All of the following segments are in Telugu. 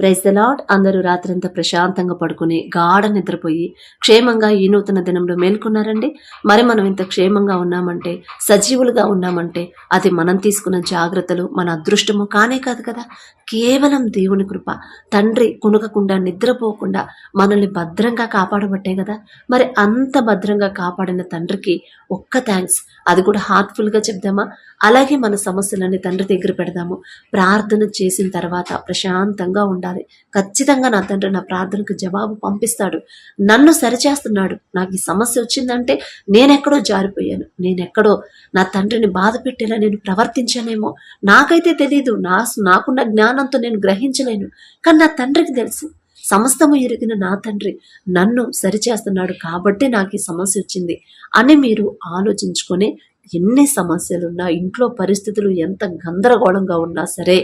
ప్రైజ్ ద లాడ్ అందరూ రాత్రంతా ప్రశాంతంగా పడుకుని గాఢ నిద్రపోయి క్షేమంగా ఈ నూతన దినంలో మేల్కొన్నారండి. మరి మనం ఇంత క్షేమంగా ఉన్నామంటే సజీవులుగా ఉన్నామంటే అది మనం తీసుకున్న జాగ్రత్తలు మన అదృష్టము కానే కాదు కదా. కేవలం దేవుని కృప తండ్రి కునుకకుండా నిద్రపోకుండా మనల్ని భద్రంగా కాపాడబట్టే కదా. మరి అంత భద్రంగా కాపాడిన తండ్రికి ఒక్క థ్యాంక్స్ అది కూడా హార్ట్ఫుల్గా చెప్దామా? అలాగే మన సమస్యలన్నీ తండ్రి దగ్గర పెడదాము. ప్రార్థన చేసిన తర్వాత ప్రశాంతంగా ఉండాలి. ఖచ్చితంగా నా తండ్రి నా ప్రార్థనకు జవాబు పంపిస్తాడు. నన్ను సరిచేస్తున్నాడు. నాకు ఈ సమస్య వచ్చిందంటే నేనెక్కడో జారిపోయాను. నేనెక్కడో నా తండ్రిని బాధ పెట్టేలా నేను ప్రవర్తించానేమో నాకైతే తెలియదు నా నాకున్న జ్ఞానంతో నేను గ్రహించలేను. కానీ నా తండ్రికి తెలుసు. సమస్తము ఎరిగిన నా తండ్రి నన్ను సరిచేస్తున్నాడు కాబట్టి నాకు ఈ సమస్య వచ్చింది అని మీరు ఆలోచించుకొని ఎన్ని సమస్యలున్నా ఇంట్లో పరిస్థితులు ఎంత గందరగోళంగా ఉన్నా సరే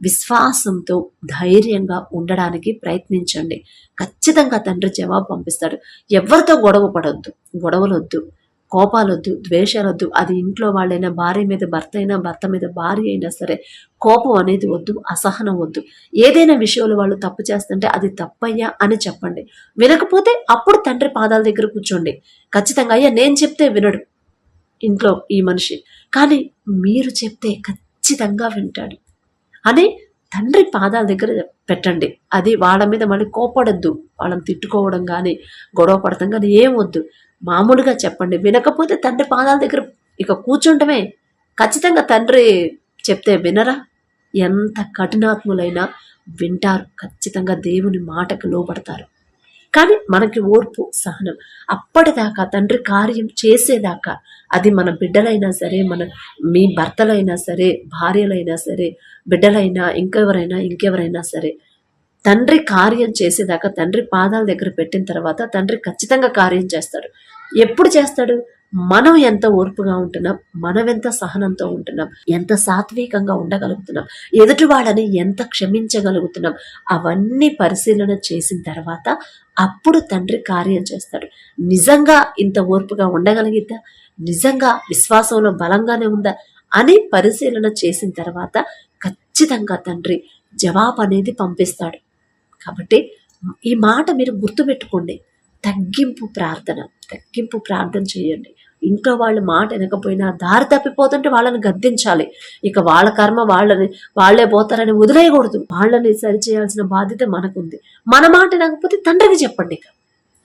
విశ్వాసంతో ధైర్యంగా ఉండడానికి ప్రయత్నించండి. ఖచ్చితంగా తండ్రి జవాబు పంపిస్తాడు. ఎవరితో గొడవ పడొద్దు గొడవలొద్దు కోపాలొద్దు ద్వేషాలొద్దు. అది ఇంట్లో వాళ్ళైనా భార్య మీద భర్త అయినా భర్త మీద భార్య అయినా సరే కోపం అనేది వద్దు అసహనం వద్దు. ఏదైనా విషయంలో వాళ్ళు తప్పు చేస్తుంటే అది తప్పయ్యా అని చెప్పండి. వినకపోతే అప్పుడు తండ్రి పాదాల దగ్గర కూర్చోండి. ఖచ్చితంగా అయ్యా నేను చెప్తే వినడు ఇంట్లో ఈ మనిషి. కానీ మీరు చెప్తే ఖచ్చితంగా వింటాడు. అని తండ్రి పాదాల దగ్గర పెట్టండి. అది వాళ్ళ మీద మళ్ళీ కోపడద్దు. వాళ్ళని తిట్టుకోవడం కానీ గొడవ పడతాం కానీ ఏం వద్దు. మామూలుగా చెప్పండి. వినకపోతే తండ్రి పాదాల దగ్గర ఇక కూర్చుంటమే. ఖచ్చితంగా తండ్రి చెప్తే వినరా? ఎంత కఠినాత్ములైనా వింటారు. ఖచ్చితంగా దేవుని మాటకు లోబడతారు. కానీ మనకి ఓర్పు సహనం. అప్పటిదాకా తండ్రి కార్యం చేసేదాకా అది మన బిడ్డలైనా సరే మన మీ భర్తలైనా సరే భార్యలైనా సరే బిడ్డలైనా ఇంకెవరైనా ఇంకెవరైనా సరే తండ్రి కార్యం చేసేదాకా తండ్రి పాదాల దగ్గర పెట్టిన తర్వాత తండ్రి ఖచ్చితంగా కార్యం చేస్తాడు. ఎప్పుడు చేస్తాడు? మనం ఎంత ఓర్పుగా ఉంటున్నాం మనం ఎంత సహనంతో ఉంటున్నాం ఎంత సాత్వికంగా ఉండగలుగుతున్నాం ఎదుటి వాళ్ళని ఎంత క్షమించగలుగుతున్నాం అవన్నీ పరిశీలన చేసిన తర్వాత అప్పుడు తండ్రి కార్యం చేస్తాడు. నిజంగా ఇంత ఓర్పుగా ఉండగలిగిద్దా? నిజంగా విశ్వాసంలో బలంగానే ఉందా? అని పరిశీలన చేసిన తర్వాత ఖచ్చితంగా తండ్రి జవాబు అనేది పంపిస్తాడు. కాబట్టి ఈ మాట మీరు గుర్తుపెట్టుకోండి. తగ్గింపు ప్రార్థన తగ్గింపు ప్రార్థన చేయండి. ఇంట్లో వాళ్ళ మాట వినకపోయినా దారి తప్పిపోతుంటే వాళ్ళని గద్దించాలి. ఇక వాళ్ళ కర్మ వాళ్ళని వాళ్ళే పోతారని వదిలేయకూడదు. వాళ్ళని సరిచేయాల్సిన బాధ్యత మనకుంది. మన మాట వినకపోతే తండ్రికి చెప్పండి ఇక.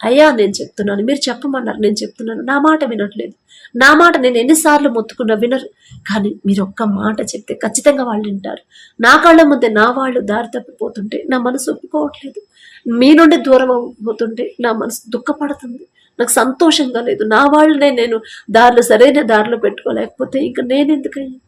అయ్యా నేను చెప్తున్నాను. మీరు చెప్పమన్నారు. నేను చెప్తున్నాను. నా మాట వినట్లేదు. నా మాట నేను ఎన్నిసార్లు మొత్తుకున్నా వినరు. కానీ మీరు ఒక్క మాట చెప్తే ఖచ్చితంగా వాళ్ళు వింటారు. నా కళ్ళ ముందే నా వాళ్ళు దారి తప్పిపోతుంటే నా మనసు ఒప్పుకోవట్లేదు. మీ నుండి దూరం అవుతుంటే నా మనసు దుఃఖపడుతుంది. నాకు సంతోషంగా లేదు. నా వాళ్ళనే నేను దారిలో సరైన దారిలో పెట్టుకోలేకపోతే ఇంకా నేను ఎందుకయ్యా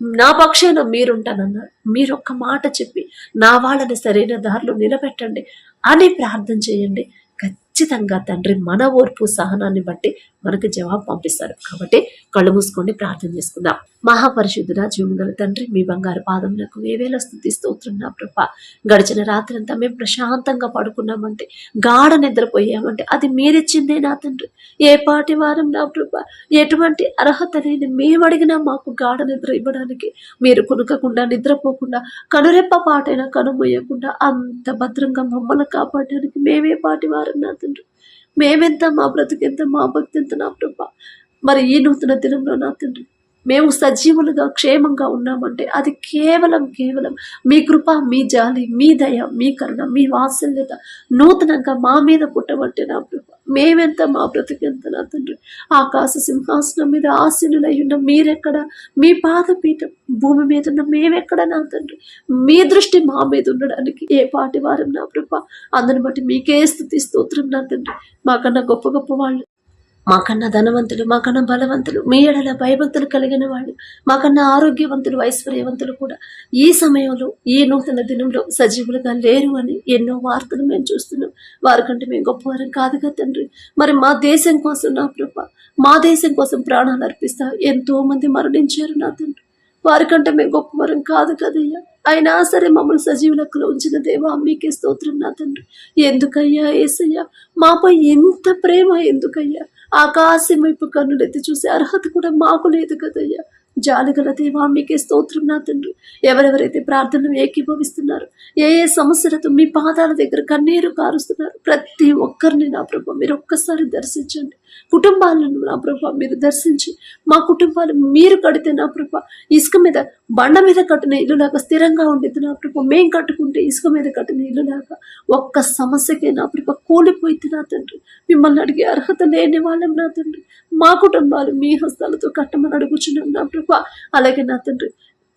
నా పక్షాన మీరుంటానన్నారు. మీరు ఒక్క మాట చెప్పి నా వాళ్ళని సరైన దారిలో నిలబెట్టండి అని ప్రార్థన చేయండి. ఖచ్చితంగా తండ్రి మన ఓర్పు సహనాన్ని బట్టి మనకు జవాబు పంపిస్తారు. కాబట్టి కళ్ళు మూసుకొని ప్రార్థన చేసుకుందాం. మహాపరిశుద్ధుడ జీవగల తండ్రి మీ బంగారు పాదములకు వేవేల స్థుతి స్తోత్రం ప్రభ. గడిచిన రాత్రి అంతా మేము ప్రశాంతంగా పడుకున్నామంటే గాఢ నిద్రపోయామంటే అది మీరిచ్చిందే నా తండ్రి. ఏ పాటి వారం నా ప్రభ ఎటువంటి అర్హత లేని మేము అడిగినా మాకు గాఢ నిద్ర ఇవ్వడానికి మీరు కొనుకకుండా నిద్రపోకుండా కనురెప్ప పాటైనా కనుమొయ్యకుండా అంత భద్రంగా మమ్మల్ని కాపాడడానికి మేమే పాటి వారం నా తండ్రి. మేమెంత మా బ్రతుకెంత మా భక్తి ఎంత నా ప్రభ. మరి ఈ నూతన దినంలో నా తండ్రి మేము సజీవులుగా క్షేమంగా ఉన్నామంటే అది కేవలం కేవలం మీ కృప మీ జాలి మీ దయ మీ కరుణ మీ వాత్సల్యత నూతనంగా మా మీద పుట్టమంటే నా ప్రభ. మేమెంత మా బ్రతుకెంత నా తండ్రి? ఆకాశ సింహాసనం మీద ఆశీనులై ఉన్న మీరెక్కడ? మీ పాదపీఠం భూమి మీద ఉన్న మేమెక్కడ నా తండ్రి? మీ దృష్టి మా మీద ఉండడానికి ఏ పాటి వారం నా ప్రభ? అందుని బట్టి మీకే స్థుతి స్తోత్రం నా తండ్రి. మాకన్నా గొప్ప గొప్ప వాళ్ళు మాకన్నా ధనవంతులు మాకన్నా బలవంతులు మీ ఎడల భయభక్తులు కలిగిన వాళ్ళు మాకన్నా ఆరోగ్యవంతులు ఐశ్వర్యవంతులు కూడా ఈ సమయంలో ఈ నూతన దినంలో సజీవులుగా లేరు అని ఎన్నో వార్తలు మేము చూస్తున్నాం. వారికంటే మేము గొప్పవారం కాదుగా తండ్రి. మరి మా దేశం కోసం నా ప్రభ మా దేశం కోసం ప్రాణాలు అర్పిస్తా ఎంతో మంది మరణించారు నా తండ్రి. వారికంటే మేము గొప్పవరం కాదు కదయ్యా. అయినా సరే మమ్మల్ని సజీవులకు ఉంచిన దేవా మీకే స్తోత్రం నా తండ్రి. ఎందుకయ్యా ఏసయ్యా మాపై ఎంత ప్రేమ ఎందుకయ్యా? ఆకాశం వైపు కన్నులెత్తి చూసే అర్హత కూడా మాకు లేదు కదయ్యా. జాలిగల దేవా మీకే స్తోత్రం నా తండ్రి. ఎవరెవరైతే ప్రార్థనలు ఏకీభవిస్తున్నారు ఏ ఏ సమస్యలతో మీ పాదాల దగ్గర కన్నీరు కారుస్తున్నారు ప్రతి ఒక్కరిని నా ప్రభు మీరు ఒక్కసారి దర్శించండి. కుటుంబాలను నా ప్రభ మీరు దర్శించి మా కుటుంబాలు మీరు కడితే నా ప్రభ ఇసుక మీద బండ మీద కట్టిన ఇల్లు లాగా స్థిరంగా ఉండేది నా ప్రభ. మేం కట్టుకుంటే ఇసుక మీద కట్టిన ఇల్లు లాగా ఒక్క సమస్యకే నా ప్రభ కూలిపోయింది నా తండ్రి. మిమ్మల్ని అడిగే అర్హత లేని వాళ్ళం నా తండ్రి. మా కుటుంబాలు మీ హస్తాలతో కట్టమని అడుగుచున్నాం నా ప్రభ. అలాగే నా తండ్రి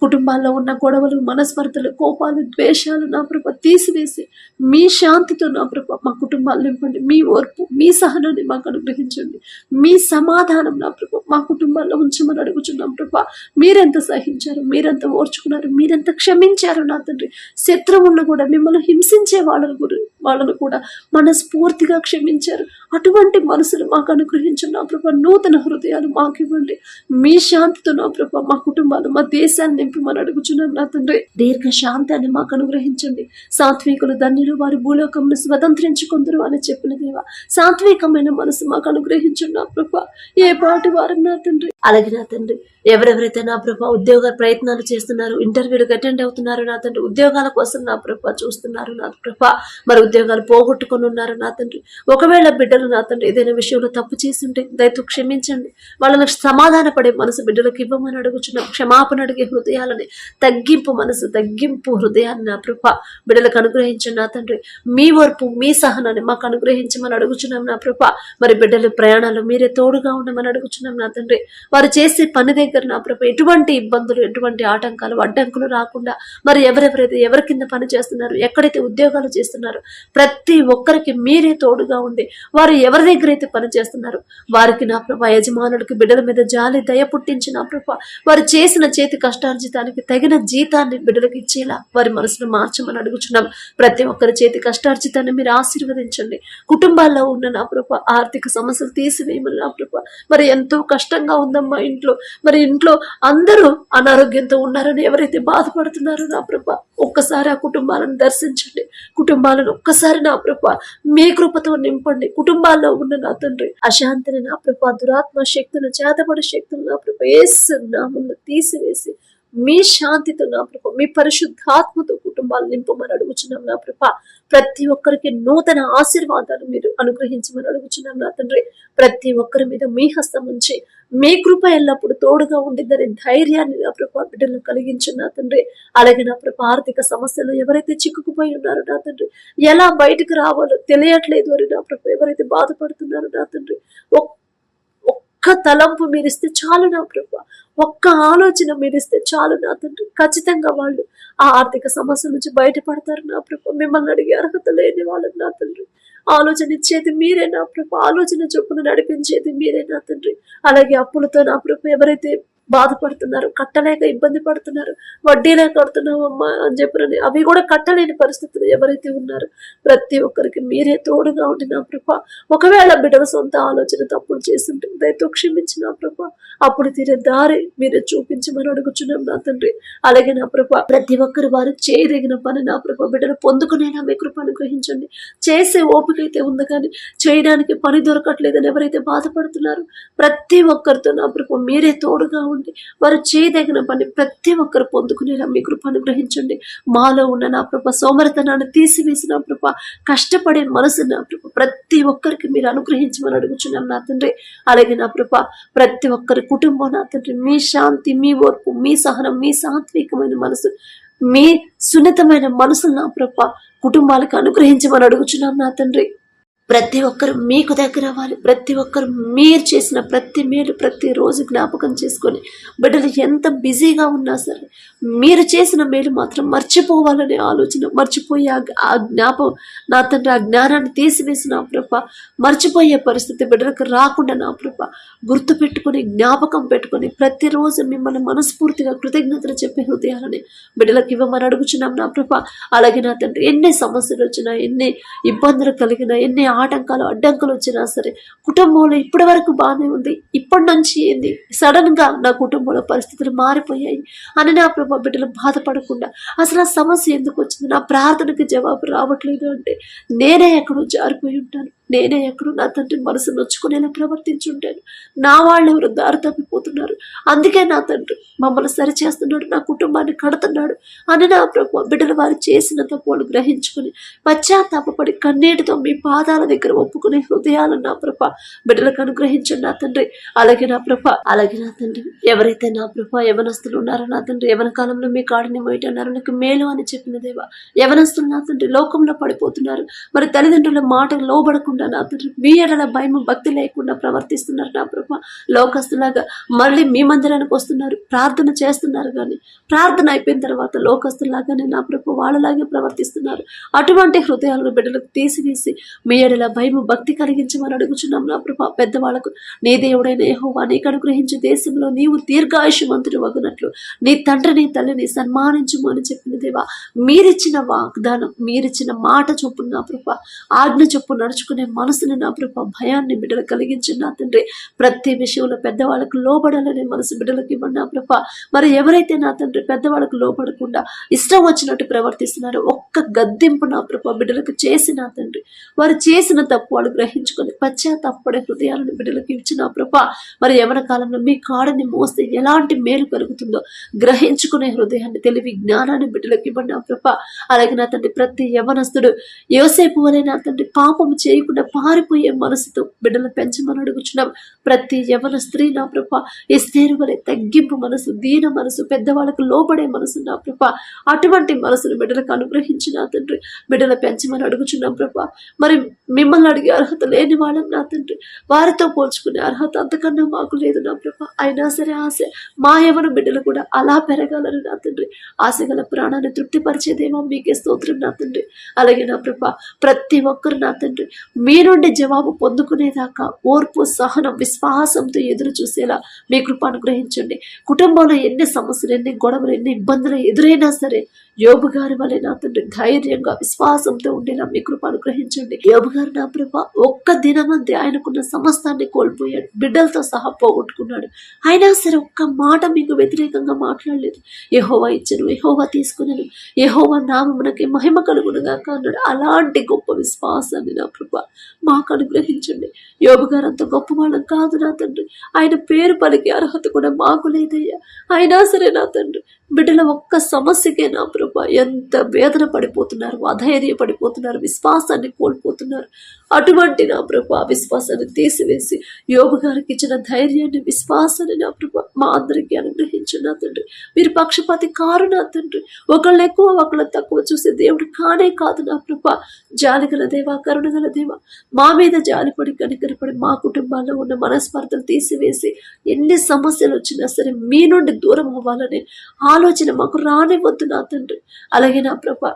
కుటుంబాల్లో ఉన్న గొడవలు మనస్మర్తలు కోపాలు ద్వేషాలు నా ప్రభ తీసివేసి మీ శాంతితో నా ప్రభ మా కుటుంబాలు నింపండి. మీ ఓర్పు మీ సహనాన్ని మాకు అనుగ్రహించండి. మీ సమాధానం నా ప్రభ మా కుటుంబాల్లో ఉంచమని అడుగుచున్నాం ప్రభ. మీరెంత సహించారు మీరెంత ఓర్చుకున్నారు మీరెంత క్షమించారు నా తండ్రి. శత్రువులను కూడా మిమ్మల్ని హింసించే వాళ్ళను వాళ్ళను కూడా మనస్ఫూర్తిగా క్షమించారు. అటువంటి మనసులు మాకు అనుగ్రహించండి నా ప్రభ. నూతన హృదయాలు మాకు ఇవ్వండి. మీ శాంతితో నా ప్రభా మా కుటుంబాలు మా దేశాన్ని నింపమని అడుగుచున్నాం నా తండ్రి. దీర్ఘ శాంతాన్ని మాకు అనుగ్రహించండి. సాత్వికులు ధన్యులు వారి భూలోకంను స్వతంత్రించుకుందరు అని చెప్పిన దేవ. సాత్వికమైన మనసు మాకు అనుగ్రహించండి నా ప్రభా. ఏ పాటి వారం నా తండ్రి? అలాగే నా తండ్రి. ఎవరెవరైతే నా ప్రభా ఉద్యోగ ప్రయత్నాలు చేస్తున్నారు ఇంటర్వ్యూలకు అటెండ్ అవుతున్నారు నా తండ్రి ఉద్యోగాల కోసం నా ప్రభా చూస్తున్నారు నా ప్రభా. మరి ఉద్యోగాలు పోగొట్టుకొని ఉన్నారు నా తండ్రి. ఒకవేళ బిడ్డలు నా తండ్రి ఏదైనా విషయంలో తప్పు చేస్తుంటే దయతో క్షమించండి. వాళ్ళని సమాధాన పడే మనసు బిడ్డలకు ఇవ్వమని అడుగుచున్నాం. క్షమాపణ అడిగే హృదయాలని తగ్గింపు మనసు తగ్గింపు హృదయాన్ని నా ప్రభ బిడ్డలకు అనుగ్రహించండి నా తండ్రి. మీ ఓర్పు మీ సహనాన్ని మాకు అనుగ్రహించమని అడుగుచున్నాం నా ప్రభ. మరి బిడ్డల ప్రయాణాలు మీరే తోడుగా ఉండమని అడుగుచున్నాం నా తండ్రి. వారు చేసే పని దగ్గర నా ప్రభ ఎటువంటి ఇబ్బందులు ఎటువంటి ఆటంకాలు అడ్డంకులు రాకుండా మరి ఎవరెవరైతే ఎవరి కింద పని చేస్తున్నారు ఎక్కడైతే ఉద్యోగాలు చేస్తున్నారు ప్రతి ఒక్కరికి మీరే తోడుగా ఉండి వారు ఎవరి దగ్గర అయితే పనిచేస్తున్నారు వారికి నా ప్రభ యజమానుడికి బిడ్డల మీద జాలి దయ పుట్టించి నా ప్రభ. వారు చేసిన చేతి కష్టార్జితానికి తగిన జీతాన్ని బిడ్డలకు ఇచ్చేలా వారి మనసును మార్చమని అడుగుచున్నాం. ప్రతి ఒక్కరి చేతి కష్టార్జితాన్ని మీరు ఆశీర్వదించండి. కుటుంబాల్లో ఉన్న నా ప్రభ ఆర్థిక సమస్యలు తీసివేయమని నా ప్రభ. మరి ఎంతో కష్టంగా ఉందమ్మా ఇంట్లో. మరి ఇంట్లో అందరూ అనారోగ్యంతో ఉన్నారని ఎవరైతే బాధపడుతున్నారో నా ప్రభ ఒక్కసారి ఆ కుటుంబాలను దర్శించండి. కుటుంబాలను ఒక్కసారి నా ప్రభ మీ కృపతో నింపండి. కుటుంబాల్లో ఉన్న నా తండ్రి అశాంతిని నా ప్రభా దురాత్మ శక్తులు చేతబడి శక్తులు నా ప్రభా ఏసు నామంలో తీసివేసి మీ శాంతితో నా ప్రభ మీ పరిశుద్ధాత్మతో కుటుంబాలు నింపమని అడుగుచున్నాం నా ప్రభ. ప్రతి ఒక్కరికి నూతన ఆశీర్వాదాలు మీరు అనుగ్రహించమని అడుగుచున్నాం నా తండ్రి. ప్రతి ఒక్కరి మీద మీ హస్తం ఉంచి మీ కృప ఎల్లప్పుడు తోడుగా ఉండిద్దనే ధైర్యాన్ని నా ప్రభ బిడ్డలు కలిగించిన నా తండ్రి. అలాగే నా ప్రభ ఆర్థిక సమస్యలు ఎవరైతే చిక్కుకుపోయి ఉన్నారో నా తండ్రి ఎలా బయటకు రావాలో తెలియట్లేదు అని నా ప్రభ ఎవరైతే బాధపడుతున్నారో నా తండ్రి. ఒక్క ఒక్క తలంపు మీరిస్తే చాలు నా ప్రభు. ఒక్క ఆలోచన మీరిస్తే చాలు నా తండ్రి. ఖచ్చితంగా వాళ్ళు ఆ ఆర్థిక సమస్య నుంచి బయటపడతారు నా ప్రభు. మిమ్మల్ని అడిగే అర్హత లేని వాళ్ళు నా తండ్రి. ఆలోచన ఇచ్చేది మీరే నా ప్రభు. ఆలోచన చొప్పున నడిపించేది మీరే నా తండ్రి. అలాగే అప్పులతో నా ప్రభు ఎవరైతే బాధపడుతున్నారు కట్టలేక ఇబ్బంది పడుతున్నారు వడ్డీలే కడుతున్నామమ్మా అని చెప్పినని అవి కూడా కట్టలేని పరిస్థితులు ఎవరైతే ఉన్నారో ప్రతి ఒక్కరికి మీరే తోడుగా ఉండి నా ప్రభ ఒకవేళ బిడ్డల సొంత ఆలోచన తప్పులు చేస్తుంటే దయతో క్షమించి నా ప్రభ. అప్పుడు తీరే దారి మీరే చూపించమని అడుగుచున్నాం నా తండ్రి. అలాగే నా ప్రభ ప్రతి ఒక్కరు వారు చేయదగిన పని నా ప్రభ. బిడ్డలు పొందుకునేలా మీ కృప అనుగ్రహించండి. చేసే ఓపిక అయితే ఉంది కానీ చేయడానికి పని దొరకట్లేదని ఎవరైతే బాధపడుతున్నారో ప్రతి ఒక్కరితో నా ప్రభ మీరే తోడుగా ఉండి వారు చేయదగిన పని ప్రతి ఒక్కరు పొందుకునేలా మీ కృప అనుగ్రహించండి. మాలో ఉన్న నా ప్రభ సోమరతనాన్ని తీసివేసి నా ప్రభ కష్టపడే మనసు నా ప్రభ ప్రతి ఒక్కరికి మీరు అనుగ్రహించమని అడుగుచున్నాం నా తండ్రి. అలాగే నా ప్రభ ప్రతి ఒక్కరి కుటుంబం నా తండ్రి. మీ శాంతి మీ ఓర్పు మీ సహనం మీ సాత్వికమైన మనసు మీ సున్నితమైన మనసు నా ప్రభ కుటుంబాలకు అనుగ్రహించమని అడుగుచున్నాం నా తండ్రి. ప్రతి ఒక్కరు మీకు దగ్గర అవ్వాలి. ప్రతి ఒక్కరు మీరు చేసిన ప్రతి మేలు ప్రతిరోజు జ్ఞాపకం చేసుకొని బిడ్డలు ఎంత బిజీగా ఉన్నా సరే మీరు చేసిన మేలు మాత్రం మర్చిపోవాలనే ఆలోచన మర్చిపోయే ఆ- ఆ జ్ఞాపం నా తండ్రి ఆ జ్ఞానాన్ని తీసివేసి నా ప్రభ మర్చిపోయే పరిస్థితి బిడ్డలకు రాకుండా నా ప్రభ గుర్తు పెట్టుకొని జ్ఞాపకం పెట్టుకొని ప్రతిరోజు మిమ్మల్ని మనస్ఫూర్తిగా కృతజ్ఞతలు చెప్పే హృదయాలని బిడ్డలకు ఇవ్వమని అడుగుచున్నాం నా ప్రభ. అలాగే నా తండ్రి ఎన్ని సమస్యలు వచ్చినా ఎన్ని ఇబ్బందులు కలిగినా ఎన్ని ఆటంకాలు అడ్డంకులు వచ్చినా సరే కుటుంబంలో ఇప్పటి వరకు బాగానే ఉంది. ఇప్పటి నుంచి ఏంది? సడన్గా నా కుటుంబంలో పరిస్థితులు మారిపోయాయి. అని నా ప్రభా బిడ్డలు బాధపడకుండా అసలు ఆ సమస్య ఎందుకు వచ్చింది? నా ప్రార్థనకి జవాబు రావట్లేదు అంటే నేనే ఎక్కడో జారిపోయి ఉంటాను. నేనే ఎక్కడో నా తండ్రి మనసు నొచ్చుకునేలా ప్రవర్తించుంటాను. నా వాళ్ళు ఎవరు దారి తప్పిపోతున్నారు. అందుకే నా తండ్రి మమ్మల్ని సరి చేస్తున్నాడు నా కుటుంబాన్ని కడుతున్నాడు అని నా ప్రభు బిడ్డలు వారు చేసిన తప్పులు గ్రహించుకుని పశ్చాత్తాపడి కన్నీటితో మీ పాదాల దగ్గర ఒప్పుకునే హృదయాలు నా ప్రభ బిడ్డలకు అనుగ్రహించండి నా తండ్రి. అలాగే నా ప్రభ అలాగే నా తండ్రి. ఎవరైతే నా ప్రభ యవనస్తులు ఉన్నారో నా తండ్రి యవన కాలంలో మీ కాడిని మొయ్యటన్నారు నాకు మేలు అని చెప్పిన దేవా యవనస్తులు నా తండ్రి లోకంలో పడిపోతున్నారు. మరి తల్లిదండ్రుల మాటకు లోబడకుండా నా తండ్రి. మీ ఎడల భయం భక్తి లేకుండా ప్రవర్తిస్తున్నారు నా ప్రభ. లోకస్తులాగా మళ్ళీ మీ మందిరానికి వస్తున్నారు. ప్రార్థన చేస్తున్నారు కానీ ప్రార్థన అయిపోయిన తర్వాత లోకస్తులాగానే నా ప్రభు వాళ్ళలాగే ప్రవర్తిస్తున్నారు. అటువంటి హృదయాలను బిడ్డలకు తీసివేసి మీ ఎడల భయం భక్తి కలిగించమని అడుగుచున్నాం నా ప్రభ. పెద్దవాళ్ళకు నీ దేవుడైన యెహోవా నీకు అనుగ్రహించే దేశంలో నీవు దీర్ఘాయుషమంతుడు వగునట్లు నీ తండ్రిని తల్లిని సన్మానించుము అని చెప్పిన దేవా మీరిచ్చిన వాగ్దానం మీరిచ్చిన మాట చొప్పున నా ప్రభ ఆజ్ఞ చొప్పు నడుచుకునే మనసుని నా ప్రభ భయాన్ని బిడ్డలు కలిగించిన నా తండ్రి. ప్రతి విషయంలో పెద్దవాళ్ళకు లోబడాలనే మనసు బిడ్డలకు ఇవ్వండి నా ప్రభ. మరి ఎవరైతే నా తండ్రి పెద్దవాళ్ళకు లోపడకుండా ఇష్టం వచ్చినట్టు ప్రవర్తిస్తున్నారో ఒక్క గద్దెంపు నా ప్రభ బిడ్డలకు చేసి నా తండ్రి. వారు చేసిన తప్పు వాళ్ళు గ్రహించుకొని పశ్చాత్తాపడే హృదయాలను బిడ్డలకు ఇచ్చిన ప్రభ. మరి ఎవరి కాలంలో మీ కాడని మోస్తే ఎలాంటి మేలు కలుగుతుందో గ్రహించుకునే హృదయాన్ని తెలివి జ్ఞానాన్ని బిడ్డలకు ఇవ్వండి నా ప్రభ. అలాగే నా తండ్రి ప్రతి యవనస్తుడు యోసేపు వలె నా తండ్రి పాపము చేయకుండా పారిపోయే మనసుతో బిడ్డలు పెంచమని అడుగుచున్నాం. ప్రతి యవన స్త్రీ నా ప్రభ ఎస్తేరు వలె తగ్గింపు మనసు దీన మనసు పెద్దవాళ్ళకు లోబడే మనసు నా ప్రభ. అటువంటి మనసును బిడ్డలకు అనుగ్రహించి నా తండ్రి బిడ్డలు పెంచమని అడుగుచున్నాం ప్రభ. మరి మిమ్మల్ని అడిగే అర్హత లేని వాళ్ళం నా తండ్రి. వారితో పోల్చుకునే అర్హత అంతకన్నా మాకు లేదు నా ప్రభ. అయినా సరే ఆశ మా యవన బిడ్డలు కూడా అలా పెరగాలని నా తండ్రి. ఆశ గల ప్రాణాన్ని తృప్తిపరిచేదేమో మీకే స్తోత్రం నా తండ్రి. అలాగే నా ప్రభ ప్రతి ఒక్కరు నా తండ్రి మీ నుండి జవాబు పొందుకునేదాకా ఓర్పు సహనం విశ్వాసంతో ఎదురు చూసేలా మీ కృప అనుగ్రహించండి. కుటుంబంలో ఎన్ని సమస్యలు ఎన్ని గొడవలు ఎన్ని ఇబ్బందులు ఎదురైనా సరే యోబు గారి వలె నా తండ్రి ధైర్యంగా విశ్వాసంతో ఉండేలా మీ కృప అనుగ్రహించండి. యోబు గారు నా ప్రభ ఒక్క దినమంది ఆయనకున్న సమస్తాన్ని కోల్పోయాడు. బిడ్డలతో సహా పోగొట్టుకున్నాడు. అయినా సరే ఒక్క మాట మీకు వ్యతిరేకంగా మాట్లాడలేదు. యహోవా ఇచ్చను యహోవా తీసుకున్నాను యహోవా నామమునకి మహిమ కలుగునుగా అన్నాడు. అలాంటి గొప్ప విశ్వాసాన్ని నా ప్రభ మాకు అనుగ్రహించండి. యోబు గారు అంత గొప్ప వాళ్ళం కాదు నా తండ్రి. ఆయన పేరు పలికే అర్హత కూడా మాకు లేదయ్యా. అయినా సరే నా తండ్రి బిడ్డల ఒక్క సమస్యకే నా ప్రభు ఎంత వేదన పడిపోతున్నారు అధైర్య పడిపోతున్నారు విశ్వాసాన్ని కోల్పోతున్నారు. అటువంటి నా ప్రభా విశ్వాసాన్ని తీసివేసి యోగు గారికి ఇచ్చిన ధైర్యాన్ని విశ్వాసాన్ని నా ప్రభా మా అందరికీ అనుగ్రహించు నా తండ్రి. మీరు పక్షపాతి కారు నా తండ్రి? ఒకళ్ళు ఎక్కువ ఒకళ్ళు తక్కువ చూసే దేవుడు కానే కాదు నా ప్రభా. జాలి గల దేవా కరుణ గల దేవా మా మీద జాలిపడి కనికరపడి మా కుటుంబాల్లో ఉన్న మనస్పర్ధలు తీసివేసి ఎన్ని సమస్యలు వచ్చినా సరే మీ నుండి దూరం అవ్వాలనే ఆలోచన మాకు రానివ్వద్దు నా తండ్రి. అలాగే నా ప్రభ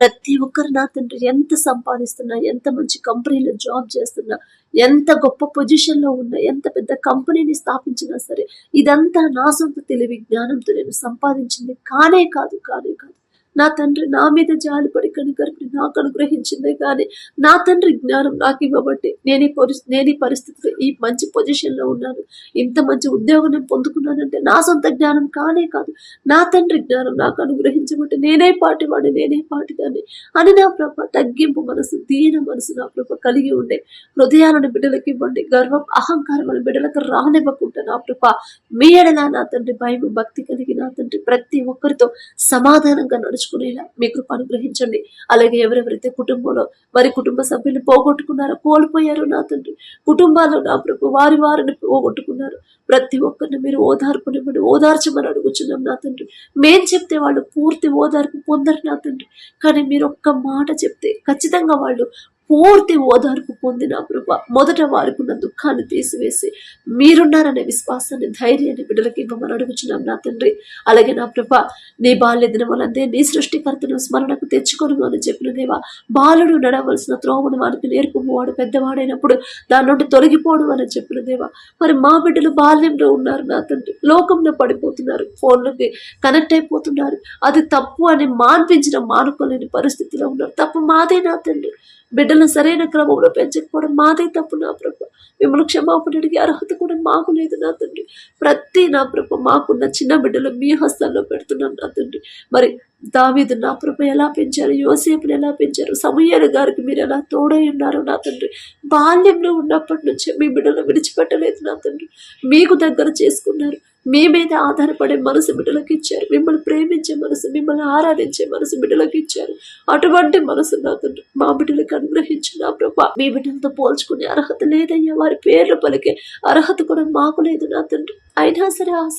ప్రతి ఒక్కరు నా తండ్రి ఎంత సంపాదిస్తున్నా ఎంత మంచి కంపెనీలో జాబ్ చేస్తున్నా ఎంత గొప్ప పొజిషన్లో ఉన్నా ఎంత పెద్ద కంపెనీని స్థాపించినా సరే ఇదంతా నా సొంత తెలివి జ్ఞానంతో నేను సంపాదించింది కానే కాదు కానే కాదు. నా తండ్రి నా మీద జాలిపడి కనుకరిపి నాకు అనుగ్రహించిందే కానీ నా తండ్రి జ్ఞానం నాకు ఇవ్వబట్టి నేను ఈ పరిస్థితి నేను ఈ పరిస్థితిలో ఈ మంచి పొజిషన్లో ఉన్నాను. ఇంత మంచి ఉద్యోగం నేను పొందుకున్నానంటే నా సొంత జ్ఞానం కానే కాదు. నా తండ్రి జ్ఞానం నాకు అనుగ్రహించబట్టి నేనే పాటివాడిని నేనే పాటిదాన్ని అని నా ప్రభ తగ్గింపు మనసు దీన మనసు నా ప్రభ కలిగి ఉండే. హృదయాలను బిడ్డలకు ఇవ్వండి. గర్వం అహంకారం బిడ్డలకు రానివ్వకుండా నా ప్రభ మీ ఎడలా నా తండ్రి భయం భక్తి కలిగి నా తండ్రి ప్రతి ఒక్కరితో సమాధానంగా నడుచు నడుచుకునేలా మీ కృప అనుగ్రహించండి. అలాగే ఎవరెవరైతే కుటుంబంలో వారి కుటుంబ సభ్యులు పోగొట్టుకున్నారో కోల్పోయారో నా తండ్రి కుటుంబాల్లో నా ప్రభు వారి వారిని పోగొట్టుకున్నారు. ప్రతి ఒక్కరిని మీరు ఓదార్పునివ్వండి ఓదార్చమని అడుగుచున్నాం నా తండ్రి. మేం చెప్తే వాళ్ళు పూర్తి ఓదార్పు పొందరు నా తండ్రి. కానీ మీరు ఒక్క మాట చెప్తే ఖచ్చితంగా వాళ్ళు పూర్తి ఓదార్పు పొందిన ప్రభ మొదట వారికి ఉన్న దుఃఖాన్ని తీసివేసి మీరున్నారనే విశ్వాసాన్ని ధైర్యాన్ని బిడ్డలకి ఇవ్వమని అడుగుచున్నాం నా తండ్రి. అలాగే నా ప్రభ నీ బాల్య దినములందే నీ సృష్టికర్తను స్మరణకు తెచ్చుకొను అని చెప్పిన దేవా బాలుడు నడవలసిన త్రోవను వారికి నేర్పువాడు పెద్దవాడైనప్పుడు దాని నుండి తొలగిపోవడం అని చెప్పిన దేవా మరి మా బిడ్డలు బాల్యంలో ఉన్నారు నా తండ్రి. లోకంలో పడిపోతున్నారు ఫోన్లకి కనెక్ట్ అయిపోతున్నారు. అది తప్పు అని మాన్పించిన మానుకోలేని పరిస్థితిలో ఉన్నారు. తప్పు మాదే నా తండ్రి. బిడ్డలను సరైన క్రమంలో పెంచకపోవడం మాదే తప్పు నా ప్రభు. మిమ్మల్ని క్షమాపణ అడిగే అర్హత కూడా మాకు లేదు నా తండ్రి. ప్రతి నా ప్రభు మాకున్న చిన్న బిడ్డలు మీ హస్తాల్లో పెడుతున్నాం నా తండ్రి. మరి దావీదు నా ప్రభు ఎలా పెంచారు? యోసేపుని ఎలా పెంచారు? సమయాల గారికి మీరు ఎలా తోడై ఉన్నారు నా తండ్రి? బాల్యంలో ఉన్నప్పటి నుంచే మీ బిడ్డలు విడిచిపెట్టలేదు నా తండ్రి. మీకు దగ్గర చేసుకున్నారు. మీ మీద ఆధారపడే మనసు బిడ్డలకు ఇచ్చారు. మిమ్మల్ని ప్రేమించే మనసు మిమ్మల్ని ఆరాధించే మనసు బిడ్డలకు ఇచ్చారు. అటువంటి మనసు నా తండ్రి మా బిడ్డలకు అనుగ్రహించిన నా ప్రభా. మీ బిడ్డలతో పోల్చుకునే అర్హత లేదయ్యా. వారి పేర్లు పలికే అర్హత కూడా మాకు లేదు నా తండ్రి. అయినా సరే ఆశ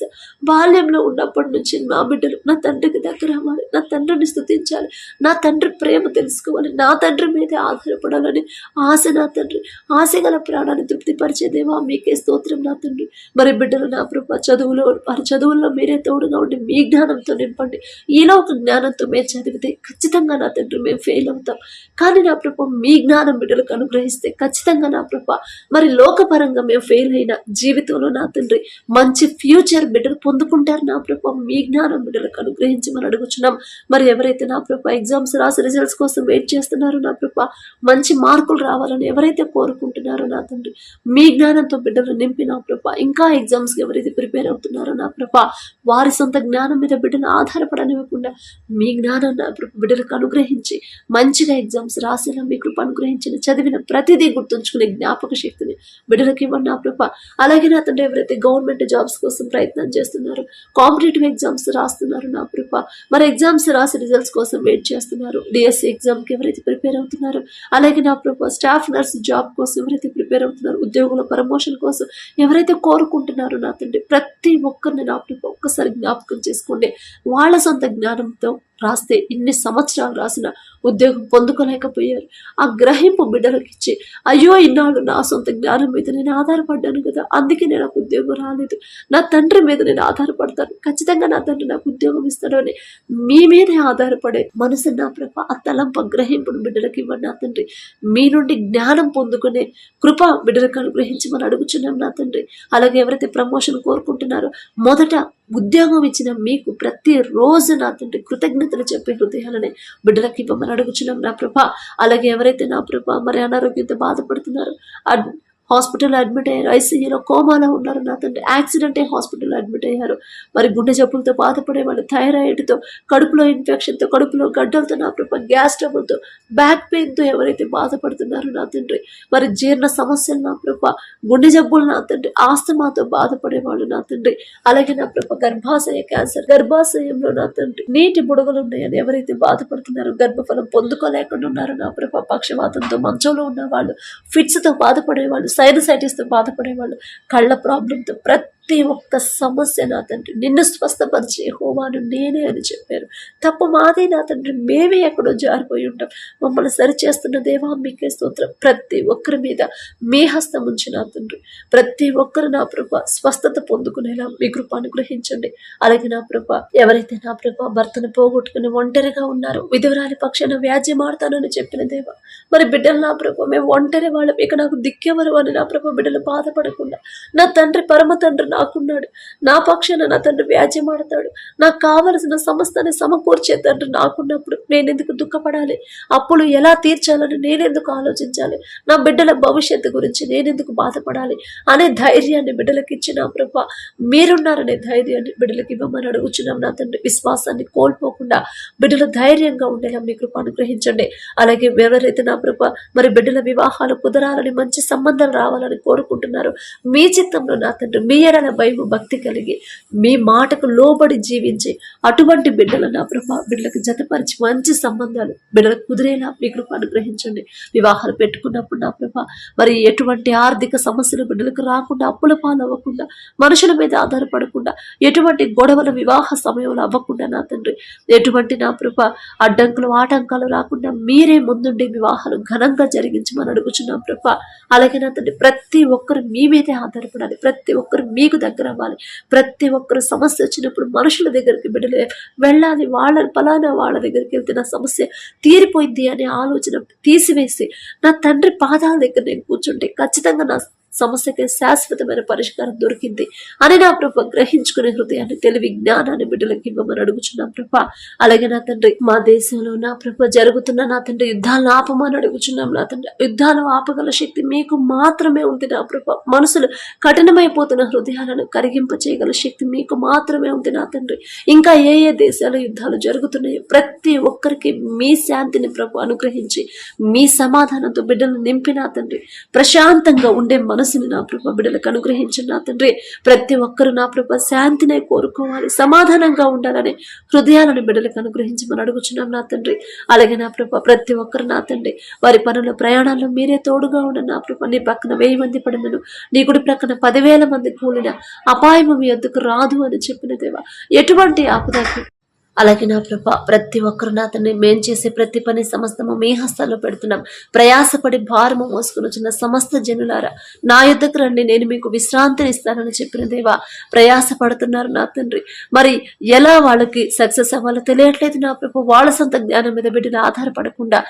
బాల్యంలో ఉన్నప్పటి నుంచి మా బిడ్డలు నా తండ్రికి దగ్గర అవ్వాలి. నా తండ్రిని స్థుతించాలి. నా తండ్రి ప్రేమ తెలుసుకోవాలి. నా తండ్రి మీదే ఆధారపడాలని ఆశ నా తండ్రి. ఆశ గల ప్రాణాన్ని తృప్తిపరిచేదేవా మీకే స్తోత్రం నా తండ్రి. మరి బిడ్డలు నా ప్రభా చదువులో వారి చదువుల్లో మీరే తోడుగా ఉండి మీ జ్ఞానంతో నింపండి. ఈలో ఒక జ్ఞానంతో మేము చదివితే ఖచ్చితంగా నా తండ్రి మేము ఫెయిల్ అవుతాం. కానీ నా ప్రభా మీ జ్ఞానం బిడ్డలకు అనుగ్రహిస్తే ఖచ్చితంగా నా ప్రభ మరి లోకపరంగా మేము ఫెయిల్ అయిన జీవితంలో నా తండ్రి మంచి మంచి ఫ్యూచర్ బిడ్డలు పొందుకుంటారు నా ప్రభా. మీ జ్ఞానం బిడ్డలకు అనుగ్రహించమని అడుగుచున్నాం. మరి ఎవరైతే నా ప్రభా ఎగ్జామ్స్ రాసి రిజల్ట్స్ కోసం వెయిట్ చేస్తున్నారో నా ప్రభా మంచి మార్కులు రావాలని ఎవరైతే కోరుకుంటున్నారో నా తండ్రి మీ జ్ఞానంతో బిడ్డలు నింపి నా ప్రభా. ఇంకా ఎగ్జామ్స్కి ఎవరైతే ప్రిపేర్ అవుతున్నారో నా ప్రభా వారి సొంత జ్ఞానం మీద బిడ్డను ఆధారపడనివ్వకుండా మీ జ్ఞానం నా ప్రభా బిడ్డలకు అనుగ్రహించి మంచిగా ఎగ్జామ్స్ రాసేలా మీ కృప అనుగ్రహించిన చదివిన ప్రతిదీ గుర్తుంచుకునే జ్ఞాపక శక్తిని బిడ్డలకు ఇవ్వండి నా ప్రభా. అలాగే నా తండ్రి ఎవరైతే గవర్నమెంట్ జాబ్ జాబ్స్ కోసం ప్రయత్నం చేస్తున్నారు. కాంపిటేటివ్ ఎగ్జామ్స్ రాస్తున్నారు నా కృప. మరి ఎగ్జామ్స్ రాసి రిజల్ట్స్ కోసం వెయిట్ చేస్తున్నారు. డిఎస్సి ఎగ్జామ్కి ఎవరైతే ప్రిపేర్ అవుతున్నారో అలాగే నా కృప స్టాఫ్ నర్స్ జాబ్ కోసం ఎవరైతే ప్రిపేర్ అవుతున్నారు ఉద్యోగుల ప్రమోషన్ కోసం ఎవరైతే కోరుకుంటున్నారో నా తండ్రి ప్రతి ఒక్కరిని నా కృప ఒక్కసారి జ్ఞాపకం చేసుకోండి. వాళ్ళ సొంత జ్ఞానంతో రాస్తే ఇన్ని సంవత్సరాలు రాసిన ఉద్యోగం పొందుకోలేకపోయారు. ఆ గ్రహింపు బిడ్డలకు ఇచ్చి అయ్యో ఇన్నాళ్ళు నా సొంత జ్ఞానం మీద నేను ఆధారపడ్డాను కదా అందుకే నేను నాకు ఉద్యోగం రాలేదు. నా తండ్రి మీద నేను ఆధారపడతాను. ఖచ్చితంగా నా తండ్రి నాకు ఉద్యోగం ఇస్తాడు అని మీ మీదే ఆధారపడే మనసు నా ప్రభ ఆ తలంప గ్రహింపును బిడ్డలకు ఇవ్వండి నా తండ్రి. మీ నుండి జ్ఞానం పొందుకునే కృప బిడ్డలకు అనుగ్రహించమని అడుగుచున్నాం నా తండ్రి. అలాగే ఎవరైతే ప్రమోషన్ కోరుకుంటున్నారో మొదట ఉద్యోగం ఇచ్చిన మీకు ప్రతి రోజు నా తండ్రి కృతజ్ఞతలు చెప్పే హృదయాలని బిడ్డలకి ఇవ్వమని అడుగుచున్నాం నా ప్రభ. అలాగే ఎవరైతే నా ప్రభ మరి అనారోగ్యంతో బాధపడుతున్నారో హాస్పిటల్ హాస్పిటల్లో అడ్మిట్ అయ్యారు. ఐసీయూలో కోమాలో ఉన్నారు నా తండ్రి. యాక్సిడెంట్ అయ్యి హాస్పిటల్లో అడ్మిట్ అయ్యారు. మరి గుండె జబ్బులతో బాధపడేవాళ్ళు థైరాయిడ్తో కడుపులో ఇన్ఫెక్షన్తో కడుపులో గడ్డలతో నా ప్రభ గ్యాస్ ట్రబుల్తో బ్యాక్ పెయిన్తో ఎవరైతే బాధపడుతున్నారో నా తండ్రి మరి జీర్ణ సమస్యలు నా ప్రభ గుండె జబ్బులు నా తండ్రి ఆస్తమాతో బాధపడేవాళ్ళు నా తండ్రి అలాగే నా ప్రభ గర్భాశయ క్యాన్సర్ గర్భాశయంలో నా తండ్రి నీటి బుడగలు ఉన్నాయని ఎవరైతే బాధపడుతున్నారో గర్భఫలం పొందుకోలేకుండా ఉన్నారో నా ప్రభ పక్షవాతంతో మంచంలో ఉన్న వాళ్ళు ఫిట్స్తో బాధపడేవాళ్ళు సైనసైటిస్తో బాధపడేవాళ్ళు కళ్ళ ప్రాబ్లంతో ప్రతి ప్రతి ఒక్క సమస్య నా తండ్రి. నిన్ను స్వస్థపరిచే హోమాను నేనే అని చెప్పారు. తప్పు మాదే నా తండ్రి. మేమే ఎక్కడో జారిపోయి ఉంటాం. మమ్మల్ని సరిచేస్తున్న దేవా మీకే స్తోత్రం. ప్రతి ఒక్కరి మీద మీ హస్తం ఉంచి నా తండ్రి. ప్రతి ఒక్కరు నా ప్రభ స్వస్థత పొందుకునేలా మీ కృప అనుగ్రహించండి. అలాగే నా ప్రభ ఎవరైతే నా ప్రభ భర్తను పోగొట్టుకుని ఒంటరిగా ఉన్నారో విధవరాలి పక్షాన వ్యాధ్య ఆడతానని చెప్పిన దేవ మరి బిడ్డలు నా ప్రభ మేము ఒంటరి వాళ్ళం. ఇక నాకు దిక్కెవరు అని నా ప్రభ బిడ్డలు బాధపడకుండా నా తండ్రి పరమ తండ్రి నాకున్నాడు. నా పక్షాన నా తండ్రి వ్యాజ్యమాడతాడు. నాకు కావలసిన సమస్తాన్ని సమకూర్చే తండ్రి నాకున్నప్పుడు నేను ఎందుకు దుఃఖపడాలి? అప్పులు ఎలా తీర్చాలని నేనెందుకు ఆలోచించాలి? నా బిడ్డల భవిష్యత్తు గురించి నేనెందుకు బాధపడాలి? అనే ధైర్యాన్ని బిడ్డలకి ఇచ్చిన ప్రభ మీరున్నారనే ధైర్యాన్ని బిడ్డలకి ఇవ్వమని అడుగుచున్నాం నా తండ్రి. విశ్వాసాన్ని కోల్పోకుండా బిడ్డలు ధైర్యంగా ఉండేలా మీ కృప అనుగ్రహించండి. అలాగే ఎవరైతే నా ప్రభ మరి బిడ్డల వివాహాలు కుదరాలని మంచి సంబంధాలు రావాలని కోరుకుంటున్నారు మీ చిత్తంలో నా తండ్రి మీ ఎడల భయము భక్తి కలిగి మీ మాటకు లోబడి జీవించి అటువంటి బిడ్డలు నా ప్రభ బిడ్డలకు జతపరిచి మంచి సంబంధాలు బిడ్డలకు కుదిరేలా మీ కృప అనుగ్రహించండి. వివాహాలు పెట్టుకున్నప్పుడు నా ప్రభా మరి ఎటువంటి ఆర్థిక సమస్యలు బిడ్డలకు రాకుండా అప్పుల పాలు అవ్వకుండా మనుషుల మీద ఆధారపడకుండా ఎటువంటి గొడవలు వివాహ సమయంలో అవ్వకుండా నా తండ్రి ఎటువంటి నా ప్రభ అడ్డంకులు ఆటంకాలు రాకుండా మీరే ముందుండి వివాహాలు ఘనంగా జరిగించమని అడుగుచున్నాం ప్రభ. అలాగే నా తండ్రి ప్రతి ఒక్కరు మీ మీదే ఆధారపడాలి. ప్రతి ఒక్కరు మీకు దగ్గర అవ్వాలి. ప్రతి ఒక్కరు సమస్య వచ్చినప్పుడు మనుషుల దగ్గరికి బిడ్డలే వెళ్ళాలి. వాళ్ళ ఫలానా వాళ్ళ దగ్గరికి వెళ్తే నా సమస్య తీరిపోయింది అనే ఆలోచన తీసివేసి నా తండ్రి పాదాల దగ్గర నేను కూర్చుంటే ఖచ్చితంగా నా సమస్యకి శాశ్వతమైన పరిష్కారం దొరికింది. అని నా ప్రభ గ్రహించుకునే హృదయాన్ని తెలివి జ్ఞానాన్ని బిడ్డలకి ఇవ్వమని అడుగుచున్నాం ప్రభ. అలాగే నా తండ్రి మా దేశంలో నా ప్రభ జరుగుతున్న నా తండ్రి యుద్ధాలను ఆపమని అడుగుచున్నాం నా తండ్రి. యుద్ధాలు ఆపగల శక్తి మీకు మాత్రమే ఉంది నా ప్రభ. మనసులు కఠినమైపోతున్న హృదయాలను కరిగింప చేయగల శక్తి మీకు మాత్రమే ఉంది నా తండ్రి. ఇంకా ఏ ఏ దేశాల యుద్ధాలు జరుగుతున్నాయో ప్రతి ఒక్కరికి మీ శాంతిని ప్రభు అనుగ్రహించి మీ సమాధానంతో బిడ్డలు నింపినా తండ్రి. ప్రశాంతంగా ఉండే మనసుని నా ప్రభ. బిడ్డలకు అనుగ్రహించి నా తండ్రి ప్రతి ఒక్కరు నా ప్రభ శాంతినే కోరుకోవాలి సమాధానంగా ఉండాలని హృదయాలను బిడ్డలకు అనుగ్రహించమని అడుగుచున్నాం నా తండ్రి. అలాగే నా ప్రభ ప్రతి ఒక్కరు నా తండ్రి. వారి పనుల ప్రయాణాల్లో మీరే తోడుగా ఉండండి నా ప్రభ. నీ పక్కన వెయ్యి మంది పడినను నీ గుడి ప్రక్కన పదివేల మంది కూలిన అపాయము మీ వద్దకు రాదు అని చెప్పిన దేవా. ఎటువంటి ఆపదకి అలాగే నా ప్రభ ప్రతి ఒక్కరు నా తండ్రి మేం చేసే ప్రతి పని సమస్తము మీ హస్తాల్లో పెడుతున్నాం. ప్రయాసపడి భారము మోసుకుని వచ్చిన సమస్త జనులారా నా యుద్ధకు రండి నేను మీకు విశ్రాంతిని ఇస్తానని చెప్పిన దేవా ప్రయాస పడుతున్నారు నా తండ్రి. మరి ఎలా వాళ్ళకి సక్సెస్ అవ్వాలో తెలియట్లేదు నా ప్రభు వాళ్ళ సొంత జ్ఞానం మీద బిడ్డలు ఆధారపడకుండా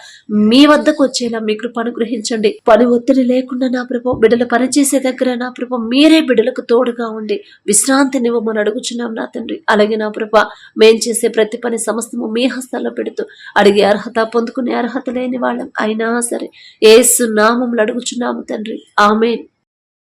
మీ వద్దకు వచ్చేలా మీ కృప అనుగ్రహించండి. పని ఒత్తిడి లేకుండా నా ప్రభు బిడ్డలు పనిచేసే దగ్గర నా ప్రభు మీరే బిడ్డలకు తోడుగా ఉండి విశ్రాంతినివ్వమని అడుగుచున్నాం నా తండ్రి. అలాగే నా ప్రభ మేం చేసే ప్రతి పని సమస్తము మీ హస్తాల్లో పెడుతూ అడిగే అర్హత పొందుకునే అర్హత లేని వాళ్ళం. అయినా సరే ఏసు నామంలో అడుగుచున్నాము తండ్రి. ఆమెన్.